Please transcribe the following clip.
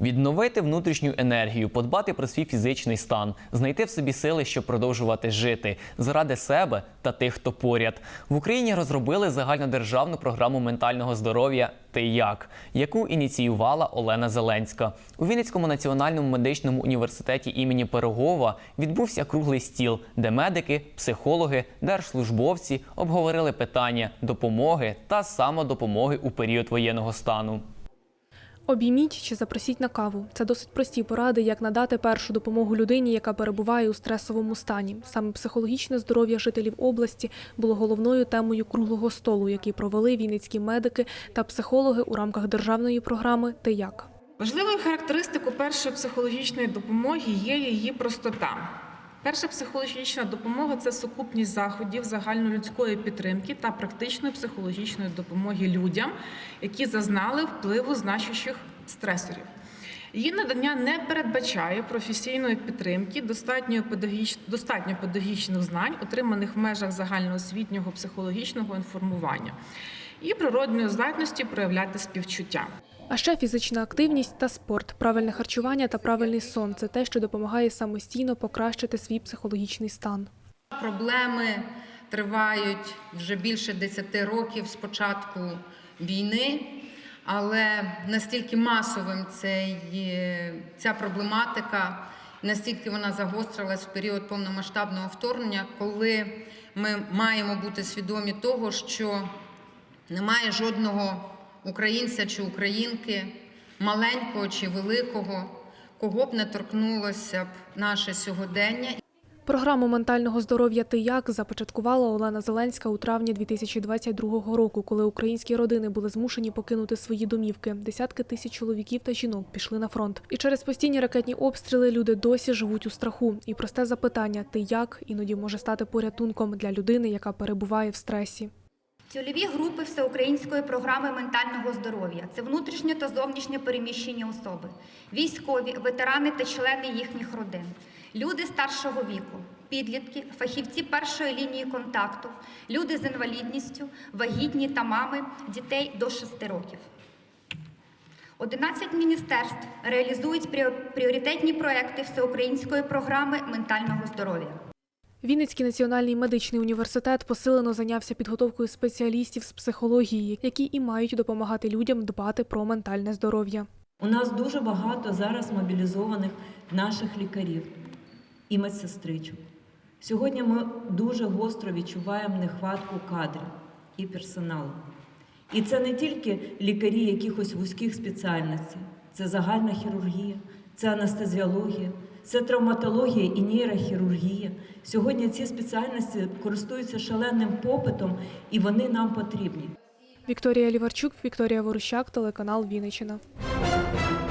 Відновити внутрішню енергію, подбати про свій фізичний стан, знайти в собі сили, щоб продовжувати жити заради себе та тих, хто поряд. В Україні розробили загальнодержавну програму ментального здоров'я Ти як, яку ініціювала Олена Зеленська. У Вінницькому національному медичному університеті імені Пирогова відбувся круглий стіл, де медики, психологи, держслужбовці обговорили питання допомоги та самодопомоги у період воєнного стану. Обійміть чи запросіть на каву. Це досить прості поради, як надати першу допомогу людині, яка перебуває у стресовому стані. Саме психологічне здоров'я жителів області було головною темою круглого столу, який провели вінницькі медики та психологи у рамках державної програми Ти як. Важливою характеристикою першої психологічної допомоги є її простота. Перша психологічна допомога це сукупність заходів загальнолюдської підтримки та практичної психологічної допомоги людям, які зазнали впливу значущих стресорів. Її надання не передбачає професійної підтримки, достатньо, педагогіч... достатньо педагогічних знань, отриманих в межах загальноосвітнього психологічного інформування, і природної здатності проявляти співчуття. А ще фізична активність та спорт, правильне харчування та правильний сон це те, що допомагає самостійно покращити свій психологічний стан. Проблеми тривають вже більше 10 років з початку війни, але настільки масовим це є, ця проблематика, настільки вона загострилась в період повномасштабного вторгнення, коли ми маємо бути свідомі того, що немає жодного українця чи українки, маленького чи великого, кого б не торкнулося б наше сьогодення. Програму ментального здоров'я Ти як започаткувала Олена Зеленська у травні 2022 року, коли українські родини були змушені покинути свої домівки. Десятки тисяч чоловіків та жінок пішли на фронт. І через постійні ракетні обстріли люди досі живуть у страху. І просте запитання Ти як іноді може стати порятунком для людини, яка перебуває в стресі. Цільові групи всеукраїнської програми ментального здоров'я. Це внутрішнє та зовнішнє переміщені особи, військові, ветерани та члени їхніх родин, люди старшого віку, підлітки, фахівці першої лінії контакту, люди з інвалідністю, вагітні та мами дітей до 6 років. 11 міністерств реалізують пріоритетні проекти всеукраїнської програми ментального здоров'я. Вінницький національний медичний університет посилено зайнявся підготовкою спеціалістів з психології, які і мають допомагати людям дбати про ментальне здоров'я. У нас дуже багато зараз мобілізованих наших лікарів і медсестричок. Сьогодні ми дуже гостро відчуваємо нехватку кадрів і персоналу. І це не тільки лікарі якихось вузьких спеціальностей, це загальна хірургія, це анестезіологія, це травматологія і нейрохірургія. Сьогодні ці спеціальності користуються шаленим попитом і вони нам потрібні. Вікторія Ліварчук, Вікторія Ворущак, телеканал Вінниччина.